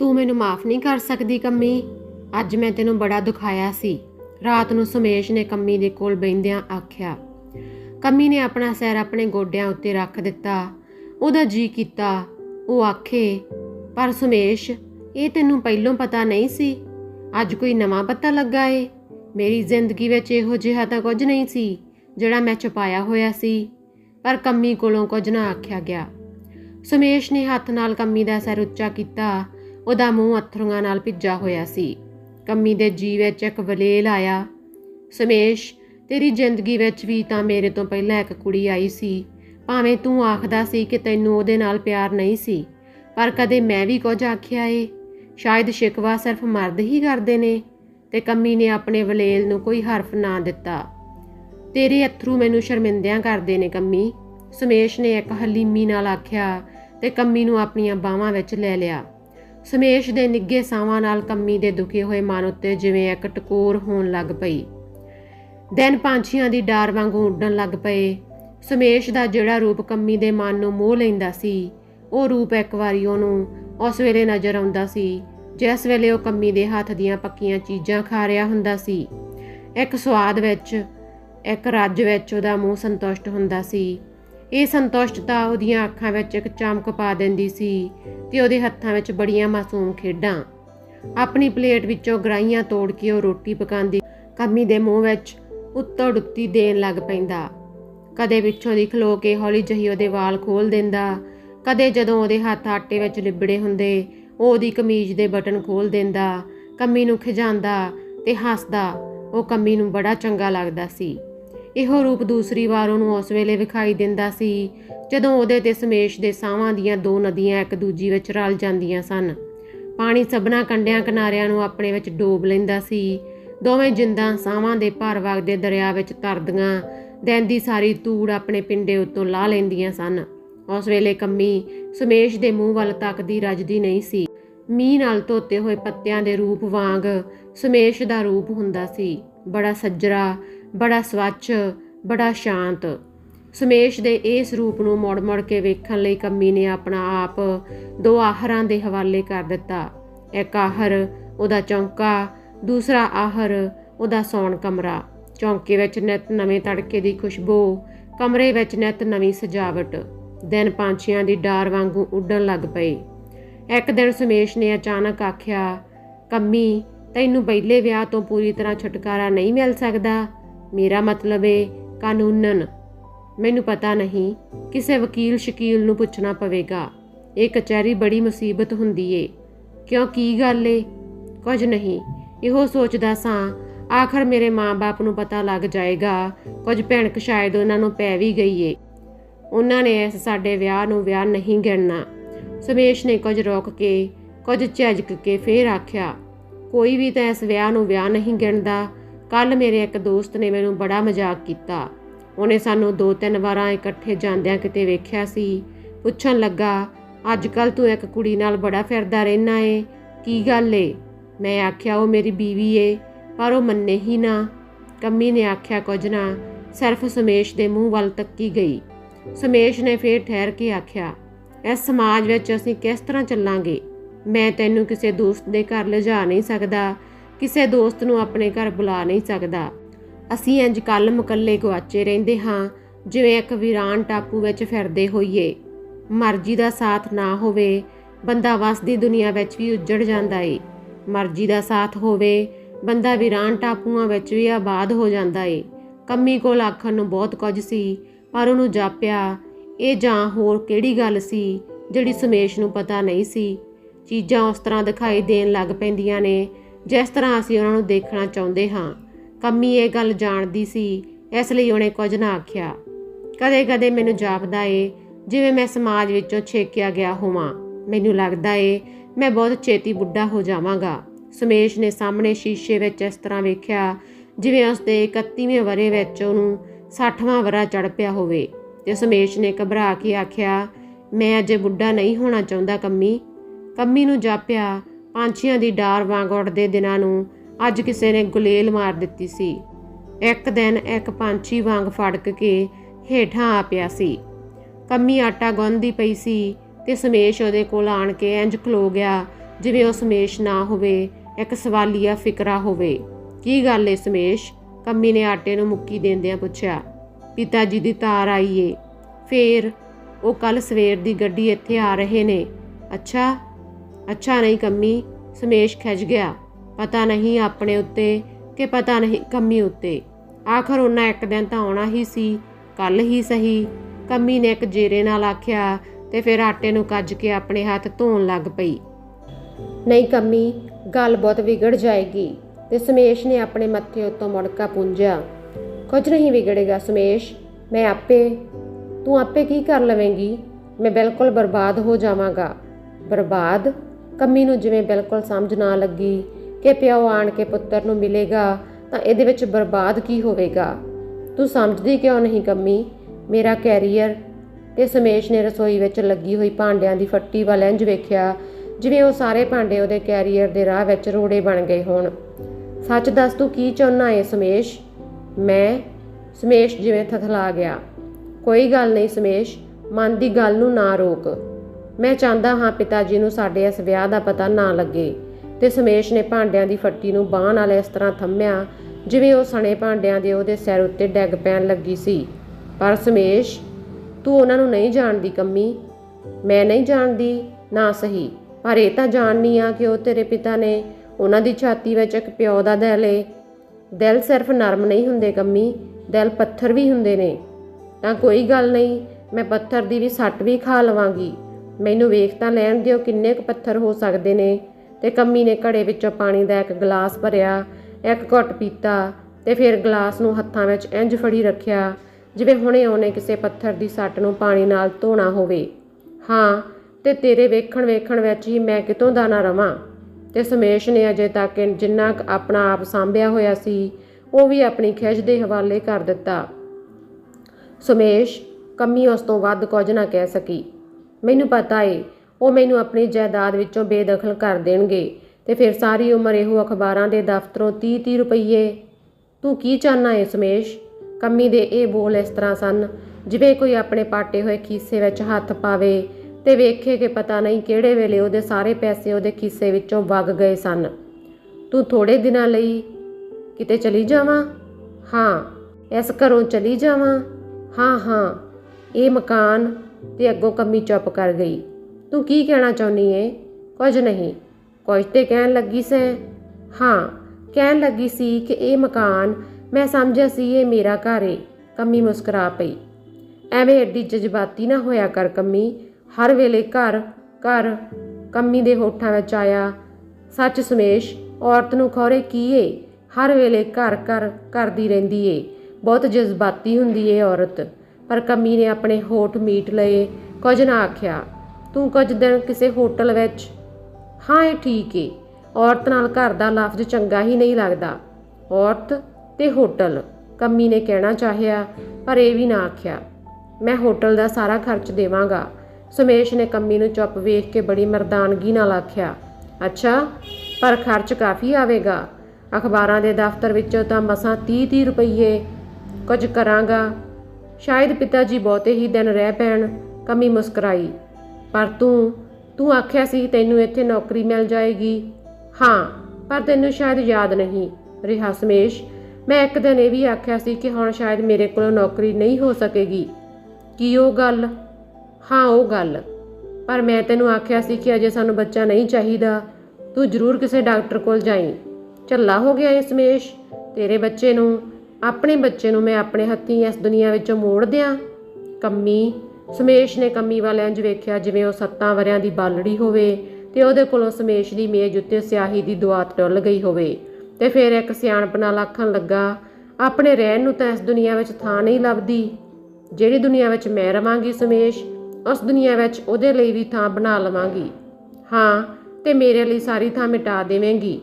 ਤੂੰ ਮੈਨੂੰ ਮਾਫ ਨਹੀਂ ਕਰ ਸਕਦੀ ਕੰਮੀ। ਅੱਜ ਮੈਂ ਤੈਨੂੰ ਬੜਾ ਦੁਖਾਇਆ ਸੀ। ਰਾਤ ਨੂੰ ਸੁਮੇਸ਼ ਨੇ ਕੰਮੀ ਦੇ ਕੋਲ ਬੈੰਦਿਆਂ ਆਖਿਆ, ਕੰਮੀ ਨੇ ਆਪਣਾ ਸਿਰ ਆਪਣੇ ਗੋਡਿਆਂ ਉੱਤੇ ਰੱਖ ਦਿੱਤਾ, ਉਹਦਾ ਜੀ ਕੀਤਾ। ਉਹ ਆਖੇ, ਪਰ ਸੁਮੇਸ਼, ਇਹ ਤੈਨੂੰ ਪਹਿਲਾਂ ਪਤਾ ਨਹੀਂ ਸੀ। ਅੱਜ ਕੋਈ ਨਵਾਂ ਪਤਾ ਲੱਗਾ ਏ। ਮੇਰੀ ਜ਼ਿੰਦਗੀ ਵਿੱਚ ਇਹੋ ਜਿਹਾ ਤਾਂ ਕੁਝ ਨਹੀਂ ਸੀ, ਜਿਹੜਾ ਮੈਂ ਛੁਪਾਇਆ ਹੋਇਆ ਸੀ। ਪਰ ਕੰਮੀ ਕੋਲੋਂ ਕੁਝ ਨਾ ਆਖਿਆ ਗਿਆ। ਸੁਮੇਸ਼ ਨੇ ਹੱਥ ਨਾਲ ਕੰਮੀ ਦਾ ਸਿਰ ਉੱਚਾ ਕੀਤਾ ਉਹਦਾ ਮੂੰਹ ਅਥਰੂਆਂ ਨਾਲ ਭਿੱਜਾ ਹੋਇਆ ਸੀ। ਕੰਮੀ ਦੇ ਜੀ ਵਿੱਚ ਇੱਕ ਵਲੇਲ ਆਇਆ। ਸੁਮੇਸ਼, ਤੇਰੀ ਜ਼ਿੰਦਗੀ ਵਿੱਚ ਵੀ ਤਾਂ ਮੇਰੇ ਤੋਂ ਪਹਿਲਾਂ ਇੱਕ ਕੁੜੀ ਆਈ ਸੀ। ਭਾਵੇਂ ਤੂੰ ਆਖਦਾ ਸੀ ਕਿ ਤੈਨੂੰ ਉਹਦੇ ਨਾਲ ਪਿਆਰ ਨਹੀਂ ਸੀ, ਪਰ ਕਦੇ ਮੈਂ ਵੀ ਕੁਝ ਆਖਿਆ ਏ। ਸ਼ਾਇਦ ਸ਼ਿਕਵਾ ਸਿਰਫ ਮਰਦ ਹੀ ਕਰਦੇ ਨੇ ਤੇ ਕੰਮੀ ਨੇ ਆਪਣੇ ਵਲੇਲ ਨੂੰ ਕੋਈ ਹਰਫ ਨਾ ਦਿੱਤਾ। ਤੇਰੇ ਅਥਰੂ ਮੈਨੂੰ ਸ਼ਰਮਿੰਦਿਆਂ ਕਰਦੇ ਨੇ ਕੰਮੀ। ਸੁਮੇਸ਼ ਨੇ ਇੱਕ ਹਲੀਮੀ ਨਾਲ ਆਖਿਆ ਤੇ ਕੰਮੀ ਨੂੰ ਆਪਣੀਆਂ ਬਾਹਾਂ ਵਿੱਚ ਲੈ ਲਿਆ। ਸੁਮੇਸ਼ ਦੇ ਨਿੱਗੇ ਸਾਵਾਂ ਨਾਲ ਕੰਮੀ ਦੇ ਦੁਖੇ ਹੋਏ ਮਨ ਉੱਤੇ ਜਿਵੇਂ ਇੱਕ ਟਕੋਰ ਹੋਣ ਲੱਗ ਪਈ। ਦਿਨ ਪੰਛੀਆਂ ਦੀ ਡਾਰ ਵਾਂਗੂ ਉੱਡਣ ਲੱਗ ਪਏ। ਸੁਮੇਸ਼ ਦਾ ਜਿਹੜਾ ਰੂਪ ਕੰਮੀ ਦੇ ਮਨ ਨੂੰ ਮੋਹ ਲੈਂਦਾ ਸੀ, ਉਹ ਰੂਪ ਇੱਕ ਵਾਰੀ ਉਹਨੂੰ ਉਸ ਵੇਲੇ ਨਜ਼ਰ ਆਉਂਦਾ ਸੀ, ਜਿਸ ਵੇਲੇ ਉਹ ਕੰਮੀ ਦੇ ਹੱਥ ਦੀਆਂ ਪੱਕੀਆਂ ਚੀਜ਼ਾਂ ਖਾ ਰਿਹਾ ਹੁੰਦਾ ਸੀ। ਇੱਕ ਸਵਾਦ ਵਿੱਚ, ਇੱਕ ਰੱਜ ਵਿੱਚ ਉਹਦਾ ਮੂੰਹ ਸੰਤੁਸ਼ਟ ਹੁੰਦਾ ਸੀ। ਇਹ ਸੰਤੁਸ਼ਟਤਾ ਉਹਦੀਆਂ ਅੱਖਾਂ ਵਿੱਚ ਇੱਕ ਚਮਕ ਪਾ ਦਿੰਦੀ ਸੀ ਤੇ ਉਹਦੇ ਹੱਥਾਂ ਵਿੱਚ ਬੜੀਆਂ ਮਾਸੂਮ ਖੇਡਾਂ। ਆਪਣੀ ਪਲੇਟ ਵਿੱਚੋਂ ਗਰਾਈਆਂ ਤੋੜ ਕੇ ਉਹ ਰੋਟੀ ਪਕਾਉਂਦੀ, ਕੰਮੀ ਦੇ ਮੂੰਹ ਵਿੱਚ ਉੱਤੜ ਉੱਤੀ ਦੇਣ ਲੱਗ ਪੈਂਦਾ। ਕਦੇ ਪਿੱਛੋਂ ਦੀ ਖਲੋ ਕੇ ਹੌਲੀ ਜਹੀ ਉਹਦੇ ਵਾਲ ਖੋਲ ਦਿੰਦਾ, ਕਦੇ ਜਦੋਂ ਉਹਦੇ ਹੱਥ ਆਟੇ ਵਿੱਚ ਲਿਬੜੇ ਹੁੰਦੇ, ਉਹ ਉਹਦੀ ਕਮੀਜ਼ ਦੇ ਬਟਨ ਖੋਲ ਦਿੰਦਾ, ਕੰਮੀ ਨੂੰ ਖਿਜਾਉਂਦਾ ਤੇ ਹੱਸਦਾ, ਉਹ ਕੰਮੀ ਨੂੰ ਬੜਾ ਚੰਗਾ ਲੱਗਦਾ ਸੀ। ਇਹੋ ਰੂਪ ਦੂਸਰੀ ਵਾਰ ਉਹਨੂੰ ਉਸ ਵੇਲੇ ਵਿਖਾਈ ਦਿੰਦਾ ਸੀ, ਜਦੋਂ ਉਹਦੇ ਤੇ ਸਮੇਸ਼ ਦੇ ਸਾਹਾਂ ਦੀਆਂ ਦੋ ਨਦੀਆਂ ਇੱਕ ਦੂਜੀ ਵਿੱਚ ਰਲ ਜਾਂਦੀਆਂ ਸਨ। ਪਾਣੀ ਸਭਨਾ ਕੰਡਿਆਂ ਕਿਨਾਰਿਆਂ ਨੂੰ ਆਪਣੇ ਵਿੱਚ ਡੋਬ ਲੈਂਦਾ ਸੀ। ਦੋਵੇਂ ਜਿੰਦਾਂ ਸਾਹਾਂ ਦੇ ਭਰ ਵਗਦੇ ਦਰਿਆ ਵਿੱਚ ਤਰਦੀਆਂ ਦਿਨ ਸਾਰੀ ਧੂੜ ਆਪਣੇ ਪਿੰਡੇ ਉੱਤੋਂ ਲਾਹ ਲੈਂਦੀਆਂ ਸਨ। ਉਸ ਵੇਲੇ ਕੰਮੀ ਸੁਮੇਸ਼ ਦੇ ਮੂੰਹ ਵੱਲ ਤੱਕਦੀ ਰੱਜਦੀ ਨਹੀਂ ਸੀ। ਮੀਂਹ ਨਾਲ ਧੋਤੇ ਹੋਏ ਪੱਤਿਆਂ ਦੇ ਰੂਪ ਵਾਂਗ ਸੁਮੇਸ਼ ਦਾ ਰੂਪ ਹੁੰਦਾ ਸੀ। ਬੜਾ ਸੱਜਰਾ ਬੜਾ ਸਵੱਛ, ਬੜਾ ਸ਼ਾਂਤ। ਸੁਮੇਸ਼ ਦੇ ਇਸ ਰੂਪ ਨੂੰ ਮੁੜ-ਮੁੜ ਕੇ ਵੇਖਣ ਲਈ ਕੰਮੀ ਨੇ ਆਪਣਾ ਆਪ ਦੋ ਆਹਰਾਂ ਦੇ ਹਵਾਲੇ ਕਰ ਦਿੱਤਾ। ਇੱਕ ਆਹਰ, ਉਹਦਾ ਚੌਂਕਾ, ਦੂਸਰਾ ਆਹਰ, ਉਹਦਾ ਸੌਣ ਕਮਰਾ। ਚੌਂਕੇ ਵਿੱਚ ਨਿਤ ਨਵੇਂ ਤੜਕੇ ਦੀ ਖੁਸ਼ਬੂ, ਕਮਰੇ ਵਿੱਚ ਨਿਤ ਨਵੀਂ ਸਜਾਵਟ। ਦਿਨ ਪੰਛੀਆਂ ਦੀ ਡਾਰ ਵਾਂਗੂ ਉੱਡਣ ਲੱਗ ਪਏ। ਇੱਕ ਦਿਨ ਸੁਮੇਸ਼ ਨੇ ਅਚਾਨਕ ਆਖਿਆ, ਕੰਮੀ, ਤੈਨੂੰ ਪਹਿਲੇ ਵਿਆਹ ਤੋਂ ਪੂਰੀ ਤਰ੍ਹਾਂ ਛੁਟਕਾਰਾ ਨਹੀਂ ਮਿਲ ਸਕਦਾ? ਮੇਰਾ ਮਤਲਬ ਏ ਕਾਨੂੰਨਨ। ਮੈਨੂੰ ਪਤਾ ਨਹੀਂ ਕਿਸੇ ਵਕੀਲ ਸ਼ਕੀਲ ਨੂੰ ਪੁੱਛਣਾ ਪਵੇਗਾ। ਇਹ ਕਚਹਿਰੀ ਬੜੀ ਮੁਸੀਬਤ ਹੁੰਦੀ ਏ। ਕਿਉਂ, ਕੀ ਗੱਲ ਏ? ਕੁਝ ਨਹੀਂ। ਇਹੋ ਸੋਚਦਾ ਸਾਂ, ਆਖਰ ਮੇਰੇ ਮਾਂ-ਬਾਪ ਨੂੰ ਪਤਾ ਲੱਗ ਜਾਏਗਾ, ਕੁਝ ਭੈਣਕ ਸ਼ਾਇਦ ਉਹਨਾਂ ਨੂੰ ਪੈ ਵੀ ਗਈ ਏ। ਉਹਨਾਂ ਨੇ ਇਸ ਸਾਡੇ ਵਿਆਹ ਨੂੰ ਵਿਆਹ ਨਹੀਂ ਗਿਣਨਾ। ਸੁਮੇਸ਼ ਨੇ ਕੁਝ ਰੋਕ ਕੇ, ਕੁਝ ਝਿਜਕ ਕੇ ਫੇਰ ਆਖਿਆ, ਕੋਈ ਵੀ ਤਾਂ ਇਸ ਵਿਆਹ ਨੂੰ ਵਿਆਹ ਨਹੀਂ ਗਿਣਦਾ। ਕੱਲ ਮੇਰੇ ਇੱਕ ਦੋਸਤ ਨੇ ਮੈਨੂੰ ਬੜਾ ਮਜ਼ਾਕ ਕੀਤਾ। ਉਹਨੇ ਸਾਨੂੰ ਦੋ ਤਿੰਨ ਵਾਰਾਂ ਇਕੱਠੇ ਜਾਂਦਿਆਂ ਕਿਤੇ ਵੇਖਿਆ ਸੀ। ਪੁੱਛਣ ਲੱਗਾ ਅੱਜ ਕੱਲ ਤੂੰ ਇੱਕ ਕੁੜੀ ਨਾਲ ਬੜਾ ਫਿਰਦਾ ਰਹਿਣਾ ਏ। ਕੀ ਗੱਲ ਏ? ਮੈਂ ਆਖਿਆ, ਉਹ ਮੇਰੀ ਬੀਵੀ ਏ, ਪਰ ਉਹ ਮੰਨੇ ਹੀ ਨਾ। ਕੰਮੀ ਨੇ ਆਖਿਆ, ਕੁਝ ਨਾ। ਸਿਰਫ ਸੁਮੇਸ਼ ਦੇ ਮੂੰਹ ਵੱਲ ਤੱਕੀ ਗਈ। ਸੁਮੇਸ਼ ਨੇ ਫੇਰ ਠਹਿਰ ਕੇ ਆਖਿਆ, ਇਸ ਸਮਾਜ ਵਿੱਚ ਅਸੀਂ ਕਿਸ ਤਰ੍ਹਾਂ ਚੱਲਾਂਗੇ? ਮੈਂ ਤੈਨੂੰ ਕਿਸੇ ਦੋਸਤ ਦੇ ਘਰ ਲਿਜਾ ਨਹੀਂ ਸਕਦਾ। ਕਿਸੇ ਦੋਸਤ ਨੂੰ ਆਪਣੇ ਘਰ ਬੁਲਾ ਨਹੀਂ ਸਕਦਾ। ਅਸੀਂ ਇੰਜ ਕੱਲ ਮੁਕੱਲੇ ਗੁਆਚੇ ਰਹਿੰਦੇ ਹਾਂ, ਜਿਵੇਂ ਇੱਕ ਵੀਰਾਨ ਟਾਪੂ ਵਿੱਚ ਫਿਰਦੇ ਹੋਈਏ। ਮਰਜ਼ੀ ਦਾ ਸਾਥ ਨਾ ਹੋਵੇ, ਬੰਦਾ ਵਸਦੀ ਦੁਨੀਆ ਵਿੱਚ ਵੀ ਉੱਜੜ ਜਾਂਦਾ ਏ। ਮਰਜ਼ੀ ਦਾ ਸਾਥ ਹੋਵੇ, ਬੰਦਾ ਵੀਰਾਨ ਟਾਪੂਆਂ ਵਿੱਚ ਵੀ ਆਬਾਦ ਹੋ ਜਾਂਦਾ ਏ। ਕੰਮੀ ਕੋਲ ਆਖਣ ਨੂੰ ਬਹੁਤ ਕੁਝ ਸੀ, ਪਰ ਉਹਨੂੰ ਜਾਪਿਆ, ਇਹ ਜਾਂ ਹੋਰ ਕਿਹੜੀ ਗੱਲ ਸੀ, ਜਿਹੜੀ ਸੁਮੇਸ਼ ਨੂੰ ਪਤਾ ਨਹੀਂ ਸੀ? ਚੀਜ਼ਾਂ ਉਸ ਤਰ੍ਹਾਂ ਦਿਖਾਈ ਦੇਣ ਲੱਗ ਪੈਂਦੀਆਂ ਨੇ। ਜਿਸ ਤਰ੍ਹਾਂ ਅਸੀਂ ਉਹਨਾਂ ਨੂੰ ਦੇਖਣਾ ਚਾਹੁੰਦੇ ਹਾਂ, ਕੰਮੀ ਇਹ ਗੱਲ ਜਾਣਦੀ ਸੀ, ਇਸ ਲਈ ਉਹਨੇ ਕੁਝ ਨਾ ਆਖਿਆ। ਕਦੇ-ਕਦੇ ਮੈਨੂੰ ਜਾਪਦਾ ਏ, ਜਿਵੇਂ ਮੈਂ ਸਮਾਜ ਵਿੱਚੋਂ ਛੇਕਿਆ ਗਿਆ ਹੋਵਾਂ। ਮੈਨੂੰ ਲੱਗਦਾ ਏ, ਮੈਂ ਬਹੁਤ ਛੇਤੀ ਬੁੱਢਾ ਹੋ ਜਾਵਾਂਗਾ। ਸੁਮੇਸ਼ ਨੇ ਸਾਹਮਣੇ ਸ਼ੀਸ਼ੇ ਵਿੱਚ ਇਸ ਤਰ੍ਹਾਂ ਵੇਖਿਆ, ਜਿਵੇਂ ਉਸ ਦੇ 31ਵੇਂ ਵਰੇ ਵਿੱਚ ਉਹਨੂੰ 60ਵਾਂ ਵਰਾ ਚੜ ਪਿਆ ਹੋਵੇ। ਤੇ ਸੁਮੇਸ਼ ਨੇ ਘਬਰਾ ਕੇ ਆਖਿਆ, ਮੈਂ ਅਜੇ ਬੁੱਢਾ ਨਹੀਂ ਹੋਣਾ ਚਾਹੁੰਦਾ, ਕੰਮੀ। ਕੰਮੀ ਨੂੰ ਜਾਪਿਆ ਪੰਛੀਆਂ ਦੀ ਡਾਰ ਵਾਂਗ ਉੱਡਦੇ ਦਿਨਾਂ ਨੂੰ ਅੱਜ ਕਿਸੇ ਨੇ ਗੁਲੇਲ ਮਾਰ ਦਿੱਤੀ ਸੀ। ਇੱਕ ਦਿਨ ਇੱਕ ਪੰਛੀ ਵਾਂਗ ਫੜਕ ਕੇ ਹੇਠਾਂ ਆ ਪਿਆ ਸੀ। ਕੰਮੀ ਆਟਾ ਗੁੰਨਦੀ ਪਈ ਸੀ ਤੇ ਸਮੇਸ਼ ਉਹਦੇ ਕੋਲ ਆਣ ਕੇ ਇੰਜ ਖਲੋ ਗਿਆ, ਜਿਵੇਂ ਉਹ ਸਮੇਸ਼ ਨਾ ਹੋਵੇ, ਇੱਕ ਸਵਾਲੀਆ ਫਿਕਰਾ ਹੋਵੇ। ਕੀ ਗੱਲ ਏ ਸਮੇਸ਼? ਕੰਮੀ ਨੇ ਆਟੇ ਨੂੰ ਮੁੱਕੀ ਦਿੰਦਿਆਂ ਪੁੱਛਿਆ। ਪਿਤਾ ਜੀ ਦੀ ਤਾਰ ਆਈ ਏ। ਫੇਰ ਉਹ ਕੱਲ ਸਵੇਰ ਦੀ ਗੱਡੀ ਇੱਥੇ ਆ ਰਹੇ ਨੇ। ਅੱਛਾ ਅੱਛਾ ਨਹੀਂ ਕੰਮੀ, ਸਮੇਸ਼ ਖਿੱਚ ਗਿਆ। ਪਤਾ ਨਹੀਂ ਆਪਣੇ ਉੱਤੇ ਕਿ ਪਤਾ ਨਹੀਂ ਕੰਮੀ ਉੱਤੇ। ਆਖਰ ਉਹਨਾਂ ਇੱਕ ਦਿਨ ਤਾਂ ਆਉਣਾ ਹੀ ਸੀ, ਕੱਲ ਹੀ ਸਹੀ। ਕੰਮੀ ਨੇ ਇੱਕ ਜੇਰੇ ਨਾਲ ਆਖਿਆ ਤੇ ਫਿਰ ਆਟੇ ਨੂੰ ਕੱਜ ਕੇ ਆਪਣੇ ਹੱਥ ਧੋਣ ਲੱਗ ਪਈ। ਨਹੀਂ ਕੰਮੀ, ਗੱਲ ਬਹੁਤ ਵਿਗੜ ਜਾਏਗੀ ਤੇ ਸਮੇਸ਼ ਨੇ ਆਪਣੇ ਮੱਥੇ ਉੱਤੋਂ ਮੁੜਕਾ ਪੁੰਝਿਆ ਕੁਝ ਨਹੀਂ ਵਿਗੜੇਗਾ ਸਮੇਸ਼, ਮੈਂ ਆਪੇ, ਤੂੰ ਆਪੇ ਕੀ ਕਰ ਲਵੇਂਗੀ? ਮੈਂ ਬਿਲਕੁਲ ਬਰਬਾਦ ਹੋ ਜਾਵਾਂਗਾ। ਬਰਬਾਦ? ਕੰਮੀ ਨੂੰ ਜਿਵੇਂ ਬਿਲਕੁਲ ਸਮਝ ਨਾ ਲੱਗੀ ਕਿ ਪਿਓ ਆਣ ਕੇ ਪੁੱਤਰ ਨੂੰ ਮਿਲੇਗਾ, ਤਾਂ ਇਹਦੇ ਵਿੱਚ ਬਰਬਾਦ ਕੀ ਹੋਵੇਗਾ? ਤੂੰ ਸਮਝਦੀ ਕਿਉਂ ਨਹੀਂ ਕੰਮੀ? ਮੇਰਾ ਕੈਰੀਅਰ? ਤੇ ਸਮੇਸ਼ ਨੇ ਰਸੋਈ ਵਿੱਚ ਲੱਗੀ ਹੋਈ ਭਾਂਡਿਆਂ ਦੀ ਫੱਟੀ ਵੱਲ ਇੰਜ ਵੇਖਿਆ, ਜਿਵੇਂ ਉਹ ਸਾਰੇ ਭਾਂਡੇ ਉਹਦੇ ਕੈਰੀਅਰ ਦੇ ਰਾਹ ਵਿੱਚ ਰੋੜੇ ਬਣ ਗਏ ਹੋਣ। ਸੱਚ ਦੱਸ ਤੂੰ ਕੀ ਚਾਹੁੰਦਾ ਏ ਸਮੇਸ਼? ਮੈਂ? ਸਮੇਸ਼ ਜਿਵੇਂ ਥਥਲਾ ਗਿਆ। ਕੋਈ ਗੱਲ ਨਹੀਂ ਸਮੇਸ਼, ਮਨ ਦੀ ਗੱਲ ਨੂੰ ਨਾ ਰੋਕ। ਮੈਂ ਚਾਹੁੰਦਾ ਹਾਂ ਪਿਤਾ ਜੀ ਨੂੰ ਸਾਡੇ ਇਸ ਵਿਆਹ ਦਾ ਪਤਾ ਨਾ ਲੱਗੇ ਤੇ ਸਮੇਸ਼ ਨੇ ਭਾਂਡਿਆਂ ਦੀ ਫੱਟੀ ਨੂੰ ਬਾਹ ਨਾਲ ਇਸ ਤਰ੍ਹਾਂ ਥੰਮਿਆ, ਜਿਵੇਂ ਉਹ ਸਣੇ ਭਾਂਡਿਆਂ ਦੇ ਉਹਦੇ ਸਿਰ ਉੱਤੇ ਡੈਗ ਪੈਣ ਲੱਗੀ ਸੀ। ਪਰ ਸਮੇਸ਼, ਤੂੰ ਉਹਨਾਂ ਨੂੰ ਨਹੀਂ ਜਾਣਦੀ ਕੰਮੀ? ਮੈਂ ਨਹੀਂ ਜਾਣਦੀ, ਨਾ ਸਹੀ। ਪਰ ਇਹ ਤਾਂ ਜਾਣਨੀ ਆ ਕਿ ਉਹ ਤੇਰੇ ਪਿਤਾ ਨੇ ਉਹਨਾਂ ਦੀ ਛਾਤੀ ਵਿੱਚ ਇੱਕ ਪਿਓ ਦਾ ਦਿਲ ਏ। ਦਿਲ ਸਿਰਫ ਨਰਮ ਨਹੀਂ ਹੁੰਦੇ ਕੰਮੀ, ਦਿਲ ਪੱਥਰ ਵੀ ਹੁੰਦੇ ਨੇ। ਤਾਂ ਕੋਈ ਗੱਲ ਨਹੀਂ, ਮੈਂ ਪੱਥਰ ਦੀ ਵੀ ਸੱਟ ਵੀ ਖਾ ਲਵਾਂਗੀ। ਮੈਨੂੰ ਵੇਖ ਤਾਂ ਲੈਣ ਦਿਓ ਕਿੰਨੇ ਕੁ ਪੱਥਰ ਹੋ ਸਕਦੇ ਨੇ। ਤੇ ਕੰਮੀ ਨੇ ਘੜੇ ਵਿੱਚੋਂ ਪਾਣੀ ਦਾ ਇੱਕ ਗਲਾਸ ਭਰਿਆ, ਇੱਕ ਘੁੱਟ ਪੀਤਾ ਤੇ ਫਿਰ ਗਲਾਸ ਨੂੰ ਹੱਥਾਂ ਵਿੱਚ ਇੰਜ ਫੜੀ ਰੱਖਿਆ ਜਿਵੇਂ ਹੁਣੇ ਉਹਨੇ ਕਿਸੇ ਪੱਥਰ ਦੀ ਸੱਟ ਨੂੰ ਪਾਣੀ ਨਾਲ ਧੋਣਾ ਹੋਵੇ। ਹਾਂ, ਤੇ ਤੇਰੇ ਵੇਖਣ ਵੇਖਣ ਵਿੱਚ ਹੀ ਮੈਂ ਕਿਤੋਂ ਦਾ ਨਾ ਰਵਾਂ। ਤੇ ਸੁਮੇਸ਼ ਨੇ ਅਜੇ ਤੱਕ ਜਿੰਨਾ ਕੁ ਆਪਣਾ ਆਪ ਸੰਭਿਆ ਹੋਇਆ ਸੀ, ਉਹ ਵੀ ਆਪਣੀ ਖਿੱਚ ਦੇ ਹਵਾਲੇ ਕਰ ਦਿੱਤਾ। ਸੁਮੇਸ਼, ਕੰਮੀ ਉਸ ਤੋਂ ਵੱਧ ਕੁਝ ਨਾ ਕਹਿ ਸਕੀ। ਮੈਨੂੰ ਪਤਾ ਏ, ਉਹ ਮੈਨੂੰ ਆਪਣੀ ਜਾਇਦਾਦ ਵਿੱਚੋਂ ਬੇਦਖਲ ਕਰ ਦੇਣਗੇ ਤੇ ਫਿਰ ਸਾਰੀ ਉਮਰ ਇਹੋ ਅਖਬਾਰਾਂ ਦੇ ਦਫ਼ਤਰੋਂ 30-30 ਰੁਪਈਏ। ਤੂੰ ਕੀ ਚਾਹਨਾ ਏ ਸੁਮੇਸ਼? ਕੰਮੀ ਦੇ ਇਹ ਬੋਲ ਇਸ ਤਰ੍ਹਾਂ ਸਨ, ਜਿਵੇਂ ਕੋਈ ਆਪਣੇ ਪਾਟੇ ਹੋਏ ਖੀਸੇ ਵਿੱਚ ਹੱਥ ਪਾਵੇ ਤੇ ਵੇਖੇ ਕਿ ਪਤਾ ਨਹੀਂ ਕਿਹੜੇ ਵੇਲੇ ਉਹਦੇ ਸਾਰੇ ਪੈਸੇ ਉਹਦੇ ਖੀਸੇ ਵਿੱਚੋਂ ਵਗ ਗਏ ਸਨ। ਤੂੰ ਥੋੜੇ ਦਿਨਾਂ ਲਈ ਕਿਤੇ ਚਲੀ ਜਾਵਾਂ? ਹਾਂ, ਇਸ ਘਰੋਂ ਚਲੀ ਜਾਵਾਂ? ਹਾਂ ਹਾਂ, ਇਹ ਮਕਾਨ ਤੇ ਅੱਗੋਂ ਕੰਮੀ ਚੁੱਪ ਕਰ ਗਈ। ਤੂੰ ਕੀ ਕਹਿਣਾ ਚਾਹੁੰਦੀ ਏ? ਕੁਝ ਨਹੀਂ। ਕੁਝ ਤੇ ਕਹਿਣ ਲੱਗੀ ਸੈਂ। ਹਾਂ, ਕਹਿਣ ਲੱਗੀ ਸੀ ਕਿ ਇਹ ਮਕਾਨ ਮੈਂ ਸਮਝਿਆ ਸੀ ਇਹ ਮੇਰਾ ਘਰ ਏ। ਕੰਮੀ ਮੁਸਕਰਾ ਪਈ। ਐਵੇਂ ਐਡੀ ਜਜ਼ਬਾਤੀ ਨਾ ਹੋਇਆ ਕਰ ਕੰਮੀ। ਹਰ ਵੇਲੇ ਘਰ ਘਰ ਕੰਮੀ ਦੇ ਹੋਠਾਂ ਵਿੱਚ ਆਇਆ। ਸੱਚ ਸੁਮੇਸ਼ ਔਰਤ ਨੂੰ ਖੌਰੇ ਕੀ ਏ? ਹਰ ਵੇਲੇ ਘਰ ਘਰ ਕਰਦੀ ਰਹਿੰਦੀ ਏ। ਬਹੁਤ ਜਜ਼ਬਾਤੀ ਹੁੰਦੀ ਏ ਔਰਤ। ਪਰ ਕੰਮੀ ਨੇ ਆਪਣੇ ਹੋਠ ਮੀਟ ਲਏ। ਕੁਝ ਨਾ ਆਖਿਆ। ਤੂੰ ਕੁਝ ਦਿਨ ਕਿਸੇ ਹੋਟਲ ਵਿੱਚ? ਹਾਂ, ਇਹ ਠੀਕ ਏ। ਔਰਤ ਨਾਲ ਘਰ ਦਾ ਲਫ਼ਜ਼ ਚੰਗਾ ਹੀ ਨਹੀਂ ਲੱਗਦਾ। ਔਰਤ ਤੇ ਹੋਟਲ। ਕੰਮੀ ਨੇ ਕਹਿਣਾ ਚਾਹਿਆ, ਪਰ ਇਹ ਵੀ ਨਾ ਆਖਿਆ। ਮੈਂ ਹੋਟਲ ਦਾ ਸਾਰਾ ਖਰਚ ਦੇਵਾਂਗਾ। ਸੁਮੇਸ਼ ਨੇ ਕੰਮੀ ਨੂੰ ਚੁੱਪ ਵੇਖ ਕੇ ਬੜੀ ਮਰਦਾਨਗੀ ਨਾਲ ਆਖਿਆ। ਅੱਛਾ, ਪਰ ਖਰਚ ਕਾਫੀ ਆਵੇਗਾ। ਅਖਬਾਰਾਂ ਦੇ ਦਫ਼ਤਰ ਵਿੱਚੋਂ ਤਾਂ ਮਸਾਂ 30-30 ਰੁਪਈਏ ਕੁਝ ਕਰਾਂਗਾ। ਸ਼ਾਇਦ ਪਿਤਾ ਜੀ ਬਹੁਤੇ ਹੀ ਦਿਨ ਰਹਿ ਪੈਣ, ਕਮੀ ਮੁਸਕਰਾਈ। ਪਰ ਤੂੰ ਤੂੰ ਆਖਿਆ ਸੀ ਤੈਨੂੰ ਇੱਥੇ ਨੌਕਰੀ ਮਿਲ ਜਾਏਗੀ। ਹਾਂ, ਪਰ ਤੈਨੂੰ ਸ਼ਾਇਦ ਯਾਦ ਨਹੀਂ। ਰਿਹਾ ਸਮੇਸ਼, ਮੈਂ ਇੱਕ ਦਿਨ ਇਹ ਵੀ ਆਖਿਆ ਸੀ ਕਿ ਹੁਣ ਸ਼ਾਇਦ ਮੇਰੇ ਕੋਲੋਂ ਨੌਕਰੀ ਨਹੀਂ ਹੋ ਸਕੇਗੀ। ਕੀ ਉਹ ਗੱਲ? ਹਾਂ, ਉਹ ਗੱਲ। ਪਰ ਮੈਂ ਤੈਨੂੰ ਆਖਿਆ ਸੀ ਕਿ ਅਜੇ ਸਾਨੂੰ ਬੱਚਾ ਨਹੀਂ ਚਾਹੀਦਾ। ਤੂੰ ਜ਼ਰੂਰ ਕਿਸੇ ਡਾਕਟਰ ਕੋਲ ਜਾਈਂ। ਝੱਲਾ ਹੋ ਗਿਆ ਏ ਸਮੇਸ਼, ਤੇਰੇ ਬੱਚੇ ਨੂੰ। ਆਪਣੇ ਬੱਚੇ ਨੂੰ ਮੈਂ ਆਪਣੇ ਹੱਥੀਂ ਇਸ ਦੁਨੀਆ ਵਿੱਚੋਂ ਮੋੜ ਦਿਆਂ। ਕੰਮੀ, ਸੁਮੇਸ਼ ਨੇ ਕੰਮੀ ਵਾਲਿਆਂ 'ਚ ਵੇਖਿਆ ਜਿਵੇਂ ਉਹ ਸੱਤਾਂ ਵਰਿਆਂ ਦੀ ਬਾਲੜੀ ਹੋਵੇ ਤੇ ਉਹਦੇ ਕੋਲੋਂ ਸੁਮੇਸ਼ ਦੀ ਮੇਜ਼ ਉੱਤੇ ਸਿਆਹੀ ਦੀ ਦੁਆਤ ਡੁੱਲ ਗਈ ਹੋਵੇ। ਤੇ ਫਿਰ ਇੱਕ ਸਿਆਣਪ ਨਾਲ ਆਖਣ ਲੱਗਾ, ਆਪਣੇ ਰਹਿਣ ਨੂੰ ਤਾਂ ਇਸ ਦੁਨੀਆ ਵਿੱਚ ਥਾਂ ਨਹੀਂ ਲੱਭਦੀ। ਜਿਹੜੀ ਦੁਨੀਆ ਵਿੱਚ ਮੈਂ ਰਵਾਂਗੀ ਸੁਮੇਸ਼, ਉਸ ਦੁਨੀਆ ਵਿੱਚ ਉਹਦੇ ਲਈ ਵੀ ਥਾਂ ਬਣਾ ਲਵਾਂਗੀ। ਹਾਂ, ਤੇ ਮੇਰੇ ਲਈ ਸਾਰੀ ਥਾਂ ਮਿਟਾ ਦੇਵੇਂਗੀ।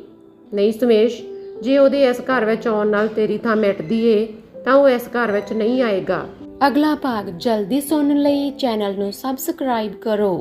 ਨਹੀਂ ਸੁਮੇਸ਼ ਜੇ ਉਹਦੇ ਇਸ ਘਰ ਵਿੱਚ ਆਉਣ ਨਾਲ ਤੇਰੀ ਥਾਂ ਮਿਟਦੀ ਏ, ਤਾਂ ਉਹ ਇਸ ਘਰ ਵਿੱਚ ਨਹੀਂ ਆਏਗਾ। ਅਗਲਾ ਭਾਗ ਜਲਦੀ ਸੁਣਨ ਲਈ ਚੈਨਲ ਨੂੰ ਸਬਸਕ੍ਰਾਈਬ ਕਰੋ।